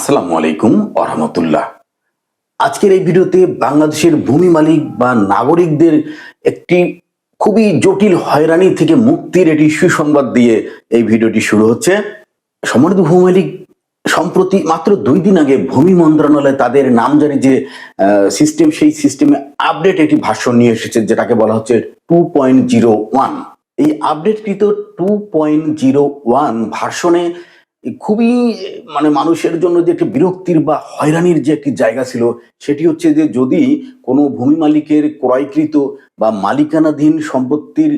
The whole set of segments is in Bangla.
আসসালামু আলাইকুম আরহামতুল্লাহ আজকের এই ভিডিওতে বাংলাদেশের ভূমি মালিক বা নাগরিকদের একটি খুবই জটিল হয়রানি থেকে মুক্তির একটি সুসংবাদ দিয়ে এই ভিডিওটি শুরু হচ্ছে। সম্মানিত ভূমি মালিক, সম্প্রতি মাত্র দুই দিন আগে ভূমি মন্ত্রণালয় তাদের নাম নামজারি যে সিস্টেম সেই সিস্টেমে আপডেট একটি ভাষণ নিয়ে এসেছে যেটাকে বলা হচ্ছে টু পয়েন্ট জিরো ওয়ান এই আপডেটকৃত টু পয়েন্ট জিরো ওয়ান ভাষণে খুবই মানে মানুষের জন্য যে একটি বিরক্তির বা হয়রানির যে একটি জায়গা ছিল, সেটি হচ্ছে যে যদি কোনো ভূমি মালিকের ক্রয়কৃত বা মালিকানাধীন সম্পত্তির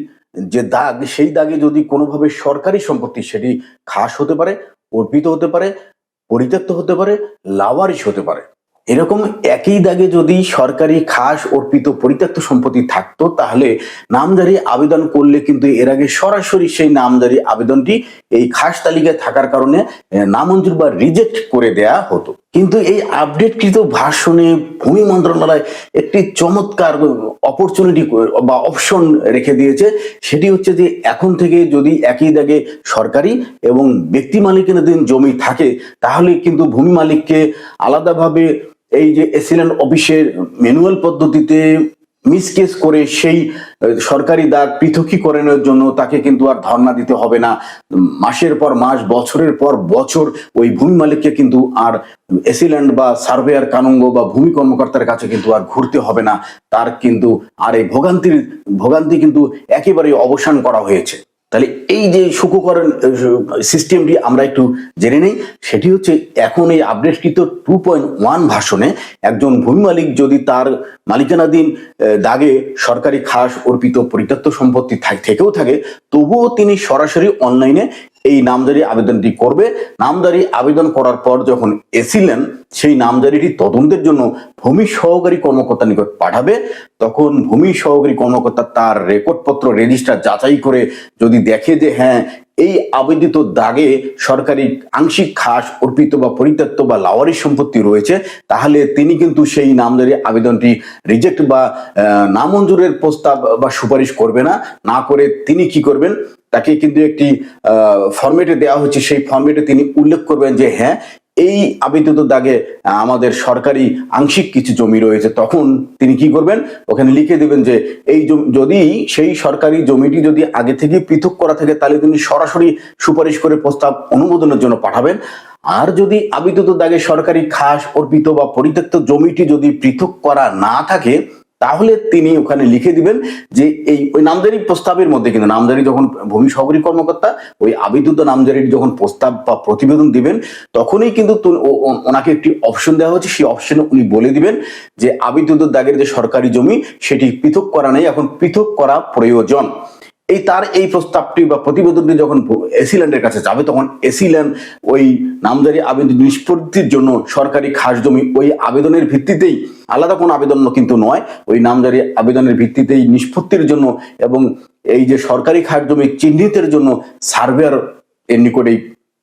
যে দাগ, সেই দাগে যদি কোনোভাবে সরকারি সম্পত্তি সেটি খাস হতে পারে, অর্পিত হতে পারে, পরিত্যক্ত হতে পারে, লাওয়ারিশ হতে পারে। এরকম একই দাগে যদি সরকারি খাস অর্পিত পরিত্যক্ত সম্পত্তি থাকতো, তাহলে নামজারি আবেদন করলে কিন্তু এর আগে সরাসরি সেই নামজারি আবেদনটি এই খাস তালিকায় থাকার কারণে নামঞ্জুর বা রিজেক্ট করে দেয়া হতো। কিন্তু এই আপডেটকৃত ভাষণে ভূমি মন্ত্রণালয় একটি চমৎকার অপরচুনিটি বা অপশন রেখে দিয়েছে। সেটি হচ্ছে যে, এখন থেকে যদি একই দাগে সরকারি এবং ব্যক্তি মালিকানাধীন জমি থাকে, তাহলে কিন্তু ভূমি মালিককে আলাদাভাবে এই যে এসিল্যান্ড অফিসের ম্যানুয়াল পদ্ধতিতে মিসকেস করে সেই সরকারি দাগ পৃথকীকরণের জন্য তাকে কিন্তু আর ধর্ণা দিতে হবে না। মাসের পর মাস, বছরের পর বছর ওই ভূমি মালিককে কিন্তু আর এসিল্যান্ড বা সার্ভেয়ার কানুঙ্গ বা ভূমি কর্মকর্তার কাছে কিন্তু আর ঘুরতে হবে না। তার কিন্তু আর এই ভোগান্তির, ভোগান্তি কিন্তু একেবারেই অবসান করা হয়েছে। তাহলে এই যে সুখকরণ সিস্টেমটি আমরা একটু জেনে নেই, সেটি হচ্ছে এখন এই আপডেটকৃত টু পয়েন্ট ওয়ান ভাষণে একজন ভূমি মালিক যদি তার মালিকানাধীন দাগে সরকারি খাস অর্পিত পরিত্যক্ত সম্পত্তি থেকেও থাকে, তবুও তিনি সরাসরি অনলাইনে এই নামদারি আবেদনটি করবে। নামদারি আবেদন করার পর যখন এসিলেন সেই নামজারিটি তদন্তের জন্য ভূমি সহকারী কর্মকর্তা নিকট পাঠাবে, তখন ভূমি সহকারী কর্মকর্তা তার রেকর্ডপত্র রেজিস্টার যাচাই করে যদি দেখে যে হ্যাঁ এই আবেদিত দাগে সরকারি আংশিক খাস, অর্পিত বা পরিত্যক্ত বা লাওয়ারি সম্পত্তি রয়েছে, তাহলে তিনি কিন্তু সেই নামজারি আবেদনটি রিজেক্ট বা নামঞ্জুরের প্রস্তাব বা সুপারিশ করবে না। না করে তিনি কি করবেন? তাকে কিন্তু একটি ফরম্যাটে দেওয়া হচ্ছে। সেই ফরম্যাটে তিনি উল্লেখ করবেন যে হ্যাঁ এই আবেদিত দাগে আমাদের সরকারি আংশিক কিছু জমি রয়েছে, তখন তিনি কি করবেন? ওখানে লিখে দেবেন যে, এই যদি সেই সরকারি জমিটি যদি আগে থেকে পৃথক করা থাকে, তাহলে তিনি সরাসরি সুপারিশ করে প্রস্তাব অনুমোদনের জন্য পাঠাবেন। আর যদি আবেদিত দাগে সরকারি খাস অর্পিত বা পরিত্যক্ত জমিটি যদি পৃথক করা না থাকে তাহলে তিনি ওখানে লিখে দিবেন যে এই ওই নামজারি প্রস্তাবের মধ্যে কিন্তু নামজারি যখন ভূমি সহকারী কর্মকর্তা, ওই আবিদুদ্দ নামজারির যখন প্রস্তাব বা প্রতিবেদন দিবেন, তখনই কিন্তু ওনাকে একটি অপশন দেওয়া হচ্ছে সেই অপশনে উনি বলে দিবেন যে আবিদুদ্দ দাগের যে সরকারি জমি, সেটি পৃথক করা নেই। এখন পৃথক করা প্রয়োজন। এই তার এই প্রস্তাবটি বা প্রতিবেদনটি যখন এসিল্যান্ডের কাছে যাবে, তখন এসিল্যান্ড ওই নামজারি আবেদন নিষ্পত্তির জন্য সরকারি খাস জমি ওই আবেদনের ভিত্তিতেই, আলাদা কোনো আবেদন কিন্তু নয়, ওই নামজারি আবেদনের ভিত্তিতেই নিষ্পত্তির জন্য এবং এই যে সরকারি খাস জমি চিহ্নিতের জন্য সার্ভেয়ার এর নিকট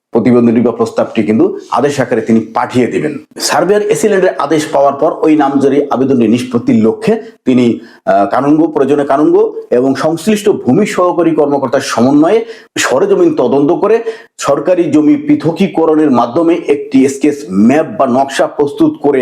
এই প্রতিবেদনটি বা প্রস্তাবটি কিন্তু আদেশ আকারে তিনি পাঠিয়ে দিবেন। সার্বিয়ার এসিলেন্ডের আদেশ পাওয়ার পর ওই নামজারি আবেদনটি নিষ্পত্তির লক্ষ্যে তিনি কানুনগো, প্রয়োজনে কানুনগো এবং সংশ্লিষ্ট ভূমি সহকারী কর্মকর্তার সমন্বয়ে সরেজমিন তদন্ত করে সরকারি জমি পৃথকীকরণের মাধ্যমে একটি স্কেচ ম্যাপ বা নকশা প্রস্তুত করে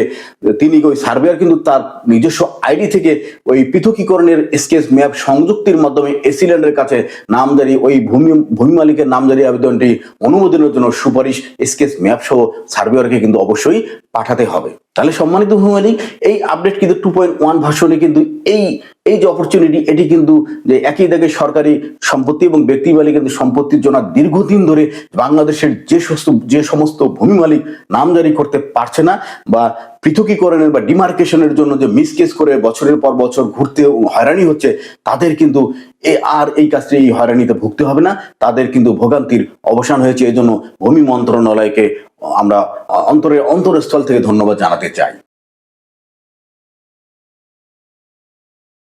তিনি ওই সার্ভেয়ার কিন্তু তার নিজস্ব আইডি থেকে ওই পৃথকীকরণের স্কেচ ম্যাপ সংযুক্তির মাধ্যমে এসিল্যান্ডের কাছে নামজারি, ওই ভূমি ভূমি মালিকের নামজারি আবেদনটি অনুমোদনের জন্য সুপারিশ স্কেচ ম্যাপ সহ সার্ভেয়ারকে কিন্তু অবশ্যই পাঠাতে হবে। তাহলে সম্মানিত ভূমি মালিক এই আপডেট কিন্তু টু পয়েন্ট ওয়ান ভার্সনে কিন্তু এই এই যে অপরচুনিটি এটি কিন্তু যে একই দাগে সরকারি সম্পত্তি এবং ব্যক্তি মালিক কিন্তু সম্পত্তির জন্য দীর্ঘদিন ধরে বাংলাদেশের যে সমস্ত যে সমস্ত ভূমি মালিক নামজারি করতে পারছে না বা পৃথকীকরণের বা ডিমার্কেশনের জন্য যে মিসকেস করে বছরের পর বছর ঘুরতে হয়রানি হচ্ছে, তাদের কিন্তু এ আর এই কাজটি এই হয়রানিতে ভুগতে হবে না। তাদের কিন্তু ভোগান্তির অবসান হয়েছে। এই জন্য ভূমি মন্ত্রণালয়কে আমরা অন্তরের অন্তরস্থল থেকে ধন্যবাদ জানাতে চাই।